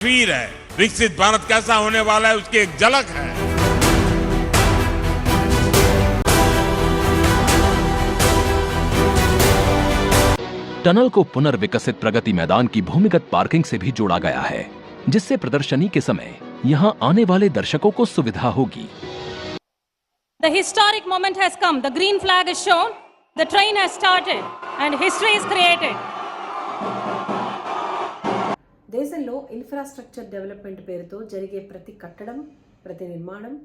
तस्वीर है विकसित भारत कैसा होने वाला है उसकी एक झलक है टनल को पुनर्विकसित प्रगति मैदान की भूमिगत पार्किंग से भी जोड़ा गया है जिससे प्रदर्शनी के समय यहाँ आने वाले दर्शकों को सुविधा होगी The historic moment has come. The green flag is shown. The train has started and history is created. దేశంలో ఇన్ఫ్రాస్ట్రక్చర్ డెవలప్మెంట్ పేరుతో జరిగే ప్రతి కట్టడం ప్రతి నిర్మాణం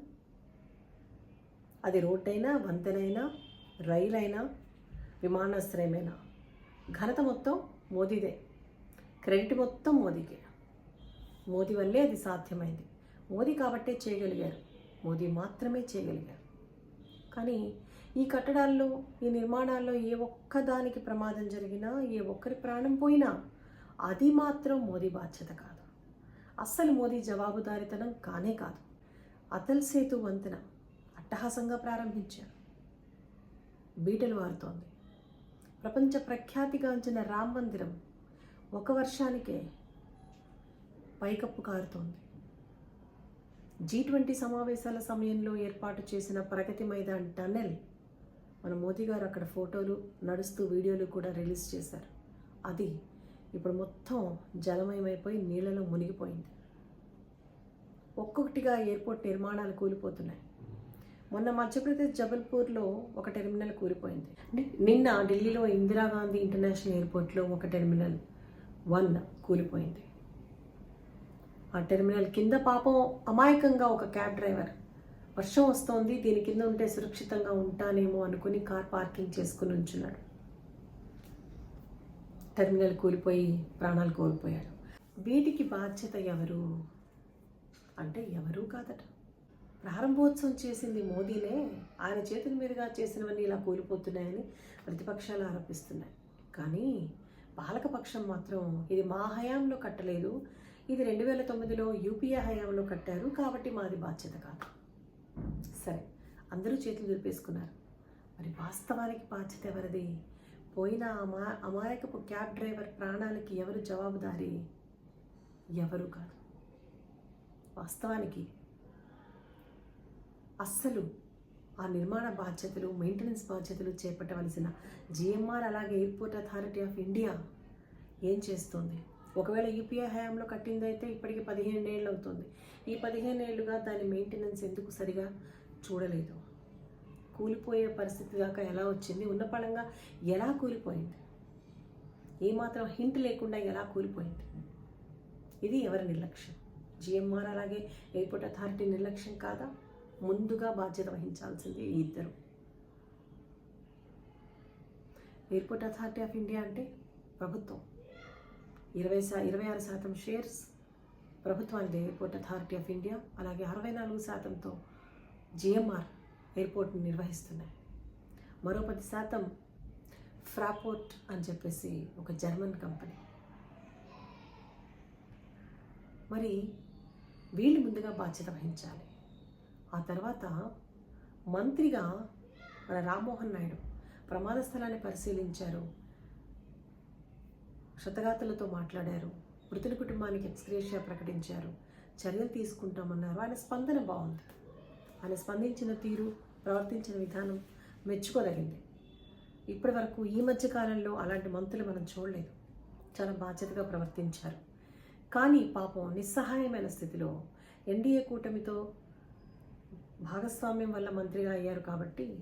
అది రోడ్డైనా వంతెనైనా రైలు అయినా విమానాశ్రయమైనా. ఘనత మొత్తం మోదీదే. క్రెడిట్ మొత్తం మోదీకే. మోదీ వల్లే అది సాధ్యమైంది. మోదీ కాబట్టే చేయగలిగారు. మోదీ మాత్రమే చేయగలిగారు. కానీ ఈ కట్టడాల్లో ఈ నిర్మాణాల్లో ఏ ఒక్కదానికి ప్రమాదం జరిగినా ఏ ఒక్కరి ప్రాణం పోయినా అది మాత్రం మోదీ బాధ్యత కాదు. అస్సలు మోదీ జవాబుదారితనం కానే కాదు. అతల్ సేతు వంతెన అట్టహాసంగా ప్రారంభించారు. బీటలు వారుతోంది. ప్రపంచ ప్రఖ్యాతిగాంచిన రామ్ మందిరం ఒక వర్షానికే పైకప్పు కారుతోంది. జీ ట్వంటీ సమావేశాల సమయంలో ఏర్పాటు చేసిన ప్రగతి మైదాన్ టన్నెల్ మన మోదీ గారు అక్కడ ఫోటోలు నడుస్తూ వీడియోలు కూడా రిలీజ్ చేశారు. అది ఇప్పుడు మొత్తం జలమయమైపోయి నీళ్ళలో మునిగిపోయింది. ఒక్కొక్కటిగా ఎయిర్పోర్ట్ నిర్మాణాలు కూలిపోతున్నాయి. మొన్న మధ్యప్రదేశ్ జబల్పూర్లో ఒక టెర్మినల్ కూలిపోయింది. నిన్న ఢిల్లీలో ఇందిరాగాంధీ ఇంటర్నేషనల్ ఎయిర్పోర్ట్లో ఒక టెర్మినల్ వన్ కూలిపోయింది. ఆ టెర్మినల్ కింద పాపం అమాయకంగా ఒక క్యాబ్ డ్రైవర్ వర్షం వస్తోంది దీని కింద ఉంటే సురక్షితంగా ఉంటానేమో అనుకుని కార్ పార్కింగ్ చేసుకుని ఉంచున్నాడు. టెర్మినల్ కూలిపోయి ప్రాణాలు కోల్పోయాడు. వీటికి బాధ్యత ఎవరు? అంటే ఎవరూ కాదట. ప్రారంభోత్సవం చేసింది మోదీనే. ఆయన చేతుల మీదుగా చేసినవన్నీ ఇలా కూలిపోతున్నాయని ప్రతిపక్షాలు ఆరోపిస్తున్నాయి. కానీ పాలకపక్షం మాత్రం ఇది మా హయాంలో కట్టలేదు. ఇది రెండు వేల తొమ్మిదిలో యూపీఏ హయాంలో కట్టారు కాబట్టి మాది బాధ్యత కాదు. సరే అందరూ చేతులు దులిపేసుకున్నారు. మరి వాస్తవానికి బాధ్యత ఎవరిది? పోయిన అమా అమాయకపు క్యాబ్ డ్రైవర్ ప్రాణాలకి ఎవరు జవాబుదారి? ఎవరు కాదు. వాస్తవానికి అస్సలు ఆ నిర్మాణ బాధ్యతలు మెయింటెనెన్స్ బాధ్యతలు చేపట్టవలసిన జిఎంఆర్ అలాగే ఎయిర్పోర్ట్ అథారిటీ ఆఫ్ ఇండియా ఏం చేస్తుంది? ఒకవేళ యూపీఐ హయాంలో కట్టిందైతే ఇప్పటికి పదిహేను ఏళ్ళు అవుతుంది. ఈ పదిహేను ఏళ్ళుగా దాని మెయింటెనెన్స్ ఎందుకు సరిగా చూడలేదు? కూలిపోయే పరిస్థితి దాకా ఎలా వచ్చింది? ఉన్న పడంగా ఎలా కూలిపోయింది? ఏమాత్రం హింట్ లేకుండా ఎలా కూలిపోయింది? ఇది ఎవరి నిర్లక్ష్యం? జిఎంఆర్ అలాగే ఎయిర్పోర్ట్ అథారిటీ నిర్లక్ష్యం కాదా? ముందుగా బాధ్యత వహించాల్సింది ఈ ఇద్దరు. ఎయిర్పోర్ట్ అథారిటీ ఆఫ్ ఇండియా అంటే ప్రభుత్వం. ఇరవై శా ఇరవై ఆరు శాతం షేర్స్ ప్రభుత్వానికి ఎయిర్పోర్ట్ అథారిటీ ఆఫ్ ఇండియా. అలాగే అరవై నాలుగు శాతంతో జిఎంఆర్ ఎయిర్పోర్ట్ని నిర్వహిస్తున్నాయి. మరో పది శాతం ఫ్రాపోర్ట్ అని చెప్పేసి ఒక జర్మన్ కంపెనీ. మరి వీళ్ళు ముందుగా బాధ్యత వహించాలి. ఆ తర్వాత మంత్రిగా మన రామ్మోహన్ నాయుడు ప్రమాద స్థలాన్ని పరిశీలించారు. క్షతగాతులతో మాట్లాడారు. మృతుల కుటుంబానికి ఎక్స్గ్రేషియా ప్రకటించారు. చర్యలు తీసుకుంటామన్నారు. ఆయన స్పందన బాగుంది. ఆయన స్పందించిన తీరు ప్రవర్తించిన విధానం మెచ్చుకోదగింది. ఇప్పటి వరకు ఈ మధ్య కాలంలో అలాంటి మంత్రులు మనం చూడలేదు. చాలా బాధ్యతగా ప్రవర్తించారు. కానీ పాపం నిస్సహాయమైన స్థితిలో ఎన్డీఏ కూటమితో భాగస్వామ్యం వల్ల మంత్రిగా అయ్యారు కాబట్టి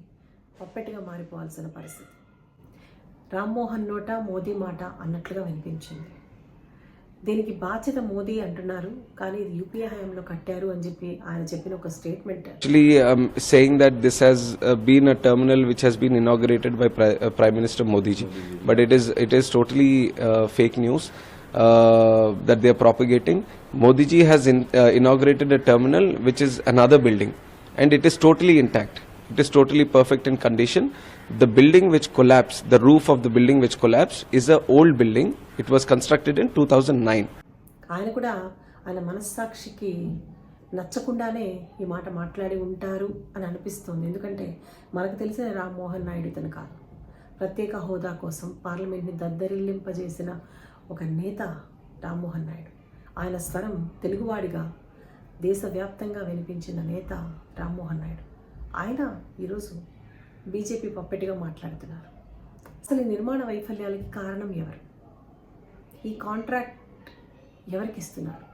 పప్పెట్టుగా మారిపోవాల్సిన పరిస్థితి. రామ్మోహన్ నోట మోదీ మాట అన్నట్లుగా వినిపించింది. దీనికి బాధ్యత మోదీ అంటున్నారు కానీ ఇది యూపీఏ హయాంలో కట్టారు అని చెప్పి ఆయన చెప్పిన ఒక statement actually saying that this this been a been which terminal been inaugurated by prime minister Modiji but it is it is totally fake news uh, that they are propagating. Modiji has in, uh, inaugurated a terminal which is another building, and it is totally intact. It is totally perfect in condition. The building which collapsed, the roof of the building which collapsed, is an old building. It was constructed in 2009. ఆయన కూడా ఆయన మనస్సాక్షికి నచ్చకుండానే ఈ మాట మాట్లాడి ఉంటారు అని అనిపిస్తుంది ఎందుకంటే మనకు తెలిసిన రామ్మోహన్ నాయుడు ఇతను కాదు ప్రత్యేక హోదా కోసం పార్లమెంట్ని దద్దరిల్లింపజేసిన ఒక నేత రామ్మోహన్ నాయుడు ఆయన స్వరం తెలుగువాడిగా దేశవ్యాప్తంగా వినిపించిన నేత రామ్మోహన్ నాయుడు ఆయన ఈరోజు బీజేపీ పప్పెట్గా మాట్లాడుతున్నారు. అసలు ఈ నిర్మాణ వైఫల్యాలకి కారణం ఎవరు? ఈ కాంట్రాక్ట్ ఎవరికి ఇస్తున్నారు?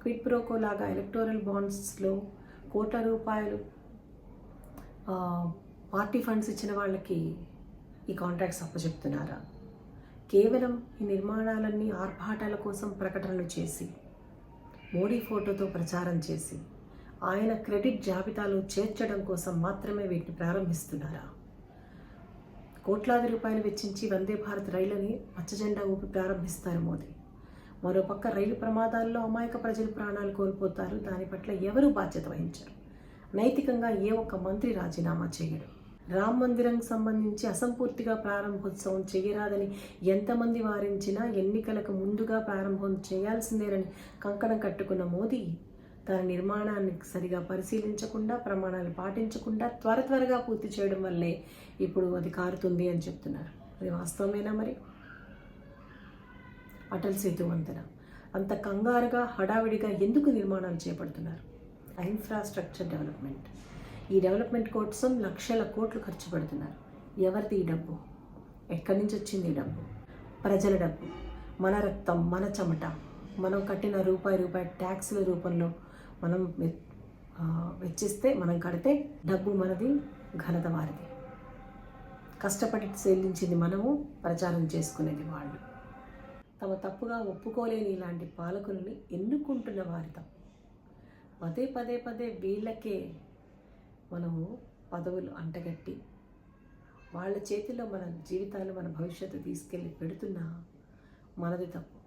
క్విట్ ప్రోకో లాగా ఎలక్టోరల్ బాండ్స్లో కోట్ల రూపాయలు పార్టీ ఫండ్స్ ఇచ్చిన వాళ్ళకి ఈ కాంట్రాక్ట్స్ అప్పచెప్తున్నారా? కేవలం ఈ నిర్మాణాలన్నీ ఆర్భాటాల కోసం ప్రకటనలు చేసి మోడీ ఫోటోతో ప్రచారం చేసి ఆయన క్రెడిట్ జాబితాలో చేర్చడం కోసం మాత్రమే వీటిని ప్రారంభిస్తున్నారా? కోట్లాది రూపాయలు వెచ్చించి వందే భారత్ రైలుని పచ్చజెండా ఊపి ప్రారంభిస్తారు మోదీ. మరోపక్క రైలు ప్రమాదాల్లో అమాయక ప్రజలు ప్రాణాలు కోల్పోతారు. దాని పట్ల ఎవరూ బాధ్యత వహించరు? నైతికంగా ఏ ఒక్క మంత్రి రాజీనామా చేయడు. రామ్ మందిరంకి సంబంధించి అసంపూర్తిగా ప్రారంభోత్సవం చేయరాదని ఎంతమంది వారించినా ఎన్నికలకు ముందుగా ప్రారంభం చేయాల్సిందేనని కంకణం కట్టుకున్న మోదీ తన నిర్మాణాన్ని సరిగా పరిశీలించకుండా ప్రమాణాలు పాటించకుండా త్వర త్వరగా పూర్తి చేయడం వల్లే ఇప్పుడు అది కారుతుంది అని చెప్తున్నారు. అది వాస్తవమేనా మరి? అటల్ సేతు వంతెన. అంత కంగారుగా హడావిడిగా ఎందుకు నిర్మాణాలు చేపడుతున్నారు? Infrastructure development. ఈ డెవలప్మెంట్ కోసం లక్షల కోట్లు ఖర్చు పెడుతున్నారు. ఎవరిది ఈ డబ్బు? ఎక్కడి నుంచి వచ్చింది ఈ డబ్బు? ప్రజల డబ్బు. మన రక్తం మన చెమట. మనం కట్టిన రూపాయి రూపాయి ట్యాక్స్ల రూపంలో మనం వెచ్చిస్తే మనం కడితే డబ్బు మనది ఘనత వారిది. కష్టపడి చెల్లించింది మనము ప్రచారం చేసుకునేది వాళ్ళు. తమ తప్పుగా ఒప్పుకోలేని ఇలాంటి పాలకులని ఎన్నుకుంటున్న వారి తప్పు. పదే పదే పదే వీళ్ళకే మనము పదవులు అంటగట్టి వాళ్ళ చేతిలో మన జీవితాలు మన భవిష్యత్తు తీసుకెళ్ళి పెడుతున్నా మనది తప్పు.